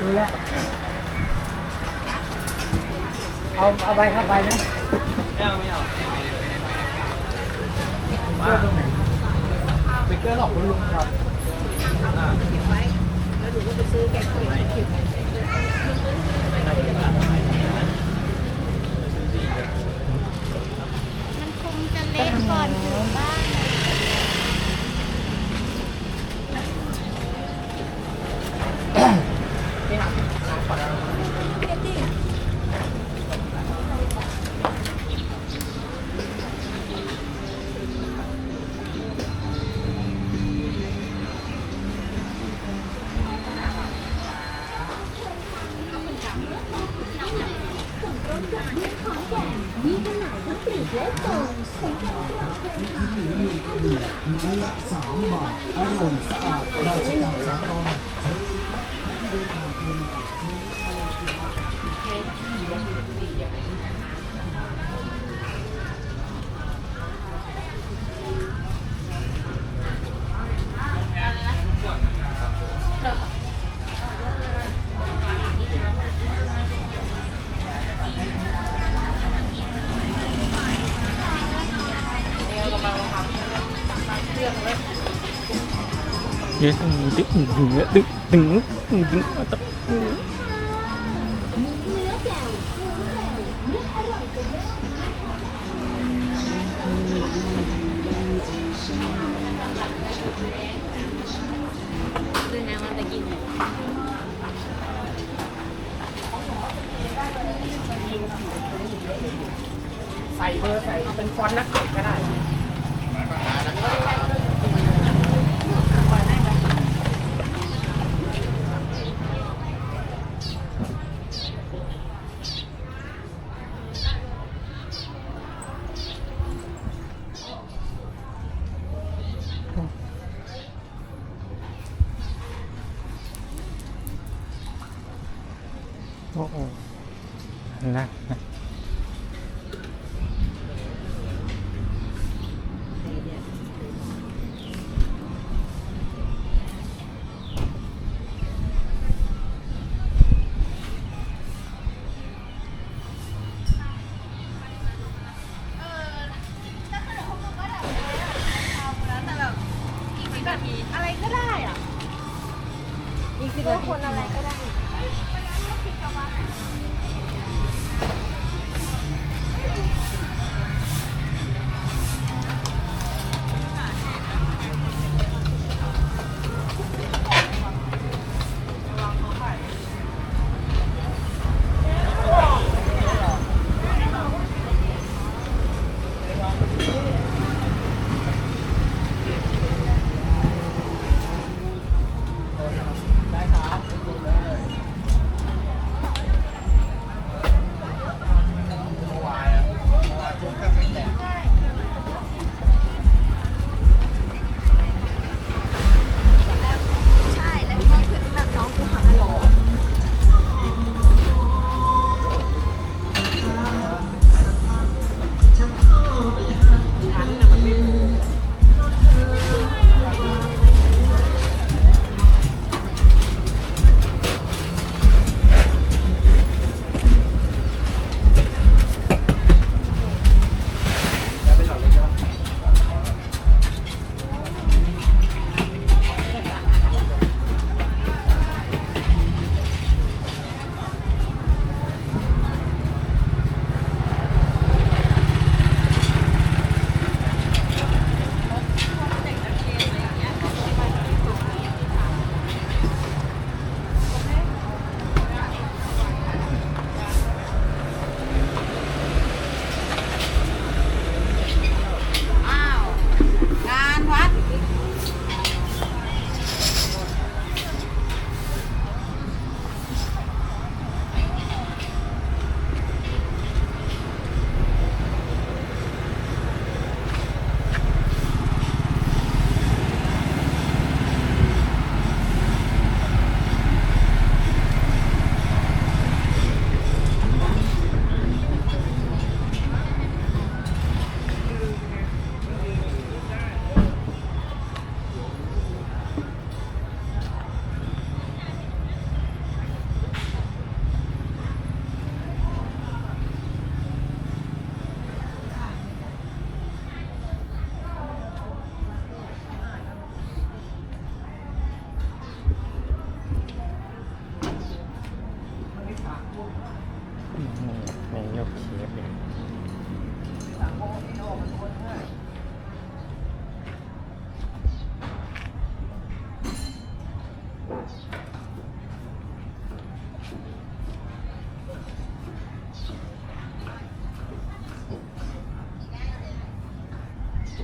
ดูแลวเอาเอาไปครับไปนะไม่เอาไม่เอาเลือกตรงไหนสติ๊กเกอร์หลอกคุณลุงครับแล้วหนูก็ไปซื้อแกงเขียวเขียวมันคงจะเล็กก่อนถึงบ้าน ดึงดึงดึงดึงดึงดึงใส่เบอร์ใส่เป็นฟอนต์นักเก็ตก็ได้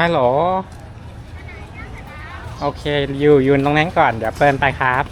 ฮัลโหล โอเค อยู่ยืนตรงนั้นก่อน เดี๋ยวเปินไปครับ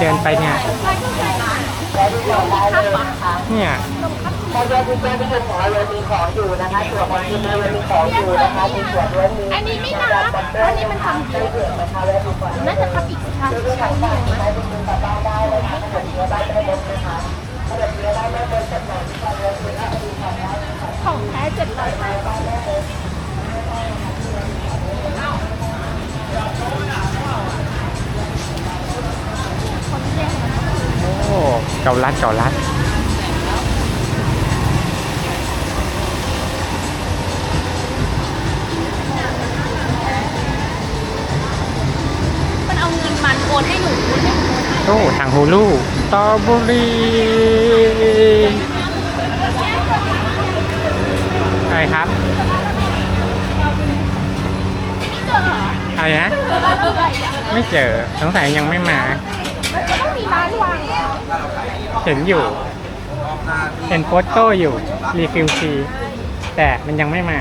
เดินไปเนี่ย เนี่ยถ้าแยกที่แยกที่เป็นของเรามีของอยู่นะคะส่วนของที่นี่มีของอยู่นะคะมีส่วนด้วนมีอันนี้ไม่นับอันนี้มันทำด้เผือกนะคะแวะดูก่อนน่าจะทำอีกคะคือทางบ้านใช้เป็นคุณกลับบ้านได้เลยค่ะถ้าเกิดเนื้อบ้านได้ลดนะคะถ้าเกิดเนื้อบ้านได้ลดจำหน่ายที่การเรือคุณถ้าดูทางได้ค่ะของแท้เจ็ดร้อยบาท เกาลัดเกาลัดมันเอาเงินมันโอนให้หนูเนี่ยโอ้ทางฮูลูสตรอเบอรี่อะไรครับอะไรนะไม่เจอสงสัยยังไม่มา ต้องมีร้านวาง เห็นอยู่ เห็นโฟโต้อยู่ รีฟิลฟรีแต่มันยังไม่มา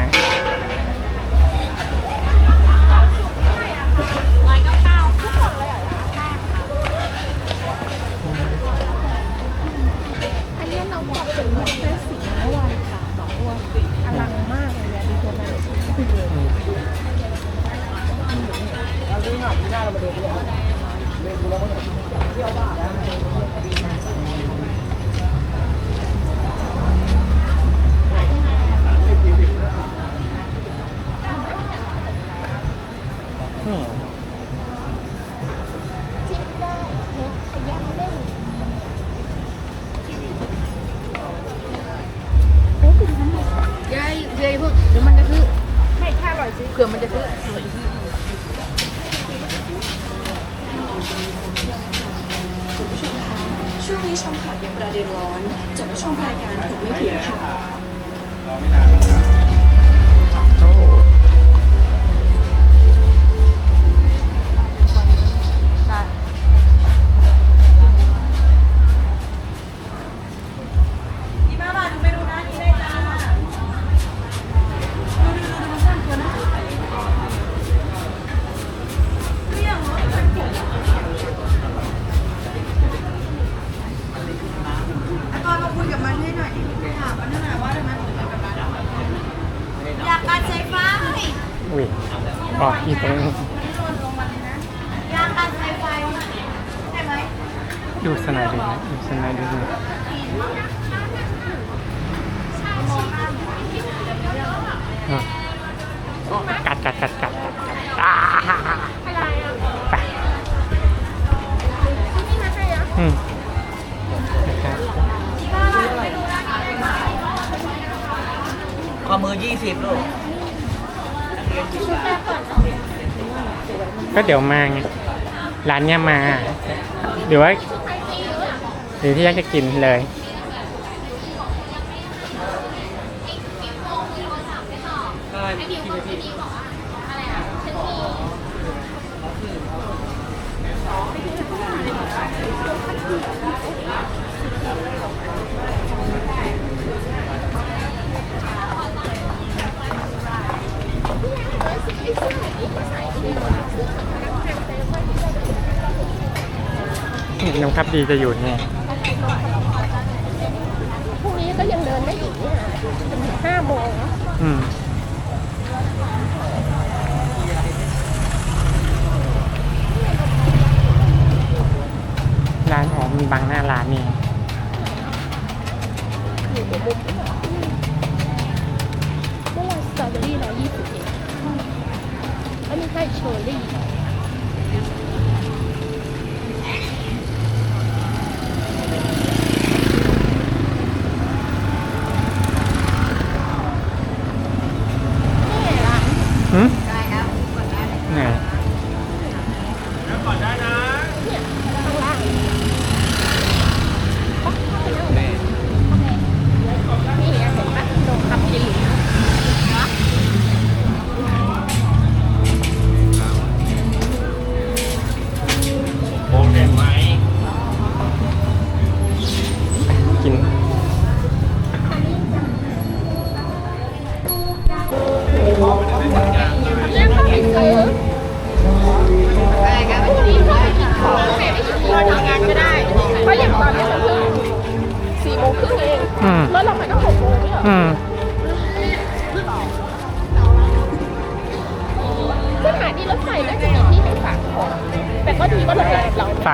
สิบลูกก็เดี๋ยวมาไงร้านเนี้ยมา หรือว่าหรือที่อยากจะกินเลย น้องครับดีจะอยู่เนี่ยพรุ่งนี้ก็ยังเดินได้อีกเนี่ยจนถึงห้าโมงเนอะอืมร้านอ๋อมีบางหน้าร้านนี่เมื่อวานสตรอเบอรี่ร้อยยี่สิบเองอันนี้ให้เชอร์รี่นี่ร้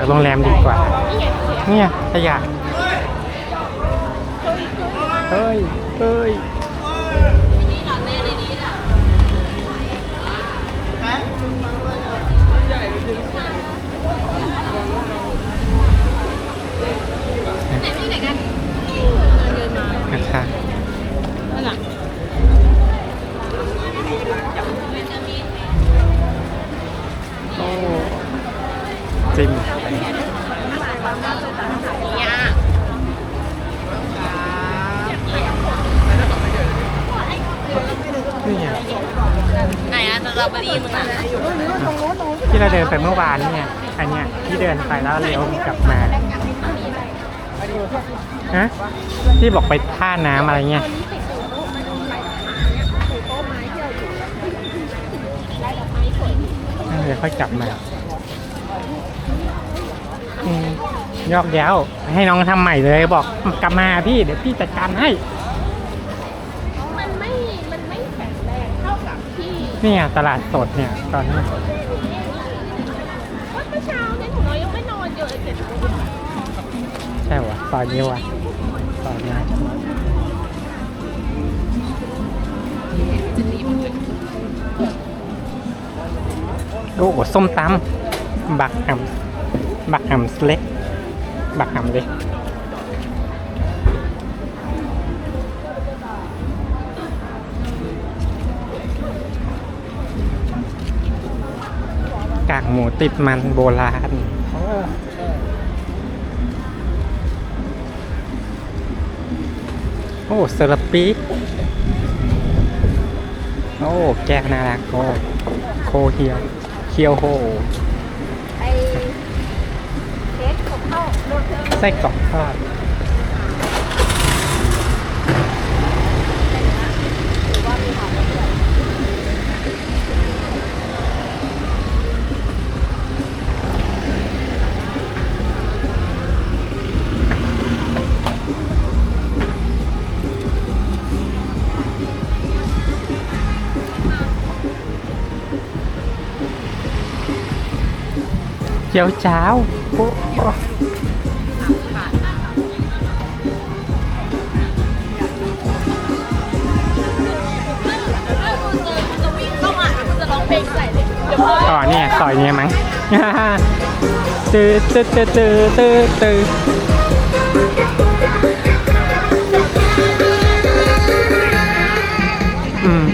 โรงแรมดีกว่า เนี่ยเนี่ยขยะ แล้วเลี้ยวกลับมาฮะที่บอกไปท่าน้ำอะไรเงี้ยตอนนี้ติดอยู่โต๊ะไม้ไม้เนี่ยติดโต๊ะไม้ที่เราอยู่ลายดอกไม้สวยเดี๋ยวค่อยกลับมาอืมยอกย้าวให้น้องทำใหม่เลยบอกกลับมาพี่เดี๋ยวพี่จัดการให้มันไม่มันไม่แข็งแรงเท่ากับที่เนี่ยตลาดสดเนี่ยตอนนี้ ใช่วะตอนนี้วะตอนนี้โอ้ส้มตำบักหำบักหำเล็ก บักหำเล็กกากหมูติดมันโบราณ อ้เซอร์ปีโอ้แก้วน่ารักโอ้โคเฮียวเคียวโฮไอเค้กของข้าวโรเทลไส้กรอกทอด เจียวจ้าวโอ้โหจะวิ่งเข้ามาจะร้องเพลงใส่เลยเดี๋ยวพ่ออ๋อเนี่ยซอยเนี้ยมั้งตื้อตื้อตื้อตื้อตื้อตื้ออืม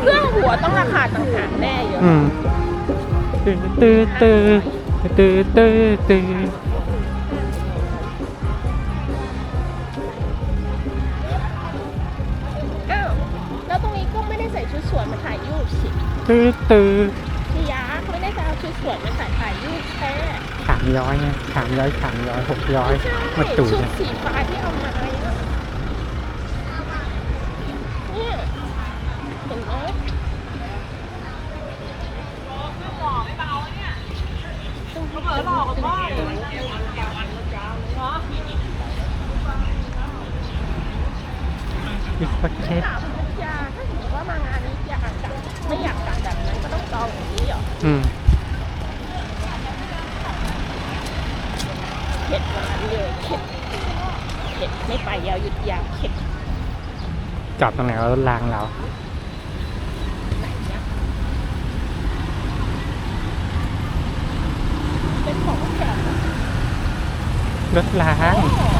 เครื่องหัวต้องราคาต่างหากแน่เยอะอืม ตื้อตื้อตื้อตื้อตื้อตื้ออ้าวแล้วตรงนี้ก็ไม่ได้ใส่ชุดสวยมาถ่ายรูปสิตื้อตื้อพี่ยาไม่ได้จะเอาชุดสวยมาถ่ายถ่ายรูปแค่สามร้อยไงสามร้อยสามร้อยหกร้อยใช่มาตูดชุดเนี่ยสีฟ้าที่เอามาเนี่ยเนี่ยเห็นไหม อีกประ เทศถามพัทยาถ้าสมมติว่ามางานนี้อยากกลับไม่อยากกลับแบบนั้นก็ต้องจองอย่างนี้เหรออืมเข็ดวันนั้นเลยเข็ดเข็ดไม่ไปยาวหยุดยาวเข็ดจอดตรงไหนรถรางเราไหนเนี่ยเป็นของแถมรถรางอ๋อ